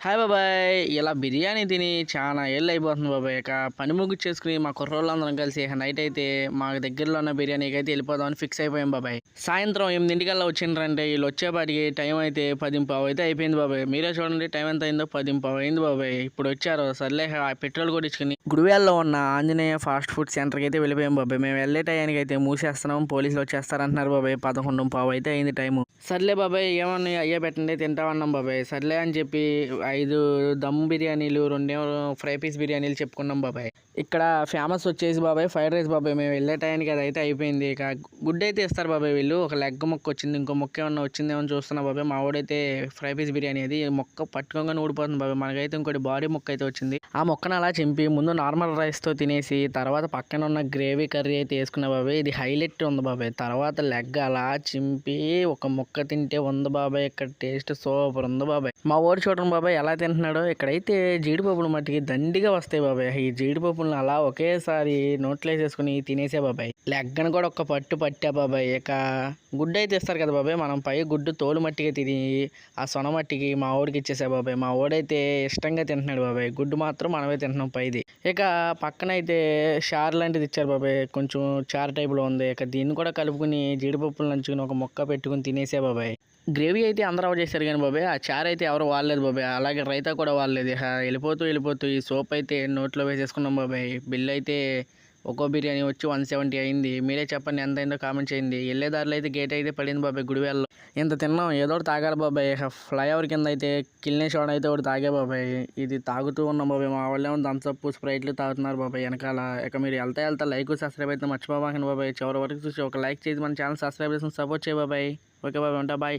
Hi బాబాయ్. ఇలా బిర్యానీ తిని చాలా ఏళ్ళు అయిపోతుంది బాబాయ్. ఇక పని ముగ్గుచ్చేసుకుని మా కుర్రోళ్ళందరం కలిసి నైట్ అయితే మా దగ్గరలో ఉన్న బిర్యానీకి అయితే వెళ్ళిపోదామని ఫిక్స్ అయిపోయాం బాబాయ్. సాయంత్రం ఎనిమిదింటికల్లా వచ్చిండ్రంటే వీళ్ళు వచ్చేపాటికి టైం అయితే పదింపావు అయితే అయిపోయింది బాబాయ్. మీరే చూడండి టైం ఎంత అయిందో పదింపావు అయింది బాబాయ్. ఇప్పుడు వచ్చారు. సర్లే ఆ పెట్రోల్ కొట్టించుకుని గుడివేల్లో ఉన్న ఆంజనేయ ఫాస్ట్ ఫుడ్ సెంటర్కి అయితే వెళ్ళిపోయాం బాబాయ్. మేము వెళ్ళే టైంకి అయితే మూసేస్తున్నాం. పోలీసులు వచ్చేస్తారంటున్నారు బాబాయ్. పదకొండు పావు అయితే అయింది టైము సర్లే బాబాయ్ ఏమన్నా అయ్యే పెట్టండి తింటామన్నాం బాబాయ్. సర్లే అని చెప్పి ఐదు దమ్ బిర్యానీలు రెండేమో ఫ్రై పీస్ బిర్యానీలు చెప్పుకున్నాం బాబాయ్. ఇక్కడ ఫేమస్ వచ్చేసి బాబాయ్ ఫ్రైడ్ రైస్ బాబాయ్. మేము వెళ్ళే టైంకి అది అయితే అయిపోయింది. ఇక గుడ్ అయితే ఇస్తారు బాబాయ్ వీళ్ళు. ఒక లెగ్ మొక్క వచ్చింది ఇంకో మొక్క ఏమన్నా వచ్చిందేమో అని చూస్తున్నా బాబాయ్. మా వాడైతే ఫ్రై పీస్ బిర్యానీ అది మొక్క పట్టుకోగానే ఊడిపోతుంది బాబాయ్. మనకైతే ఇంకోటి బాడీ మొక్క అయితే వచ్చింది. ఆ మొక్కను అలా చింపి ముందు నార్మల్ రైస్తో తినేసి తర్వాత పక్కన ఉన్న గ్రేవీ కర్రీ అయితే వేసుకున్నా బాబాయ్. ఇది హైలైట్ ఉంది బాబాయ్. తర్వాత లెగ్ అలా చింపి ఒక మొక్క తింటే ఉంది బాబాయ్ ఇక్కడ టేస్ట్ సూపర్ ఉంది బాబాయ్. మా ఊరు చూడండి బాబాయ్ ఎలా తింటున్నాడో ఇక్కడైతే జీడిపప్పులు మట్టికి దండిగా వస్తాయి బాబాయ్. ఈ జీడిపప్పులను అలా ఒకేసారి నోట్లో వేసేసుకుని తినేసే బాబాయ్. లెగ్గన కూడా ఒక్క పట్టు పట్టా బాబాయ్. ఇక గుడ్డు అయితే ఇస్తారు కదా బాబాయ్ మనం పై గుడ్డు తోలు మట్టిగా తిని ఆ సొన మట్టికి మా ఓడికి ఇచ్చేసా బాబాయ్. మా ఓడైతే ఇష్టంగా తింటున్నాడు బాబాయ్. గుడ్డు మాత్రం మనమే తింటున్నాం పైది. ఇక పక్కన అయితే షార్ లాంటిది ఇచ్చారు బాబాయ్. కొంచెం చార్ టైప్లో ఉంది. ఇక దీన్ని కూడా కలుపుకుని జీడిపప్పులు నంచుకుని ఒక మొక్క పెట్టుకుని తినేసే బాబాయ్. గ్రేవీ అయితే అందరూ చేశారు కానీ బాబాయ్ ఆ చార్ అయితే ఎవరు వాడలేదు బాబాయ్. అలాగే రైతా కూడా వాడలేదు. వెళ్ళిపోతూ వెళ్ళిపోతూ ఈ సోప్ అయితే నోట్లో వేసేసుకున్నాం బాబాయ్. బిల్ అయితే ఒక్కో బిర్యానీ వచ్చి వన్ సెవెంటీ అయింది. మీరే చెప్పండి ఎంత అయిందో కామెంట్ చేయండి. వెళ్ళే దారిలో అయితే గేట్ అయితే పడింది బాబాయ్ గుడివేళ్ళలో ఇంత తిన్నాం. ఏదో ఒకటి తాగాలి బాబాయ్. ఫ్లైఓవర్ కింద అయితే కిల్నే షోడ్ అయితే ఒకటి తాగే బాబాయ్. ఇది తాగుతూ ఉన్నాం బాబాయ్. మా వాళ్ళేమో థమ్స్అప్ స్ప్రైట్లు తాగుతున్నారు బాబాయ్ వెనకాల. ఇక మీరు వెళ్తా వెళ్తా లైక్ సబ్స్క్రైబ్ అయితే మర్చిపోబాకండి బాబాయ్. చివరి వరకు చూసి ఒక లైక్ చేసి మన ఛానల్ సబ్స్క్రైబ్ చేసి సపోర్ట్ చేయ బాబాయ్. Okay bye bye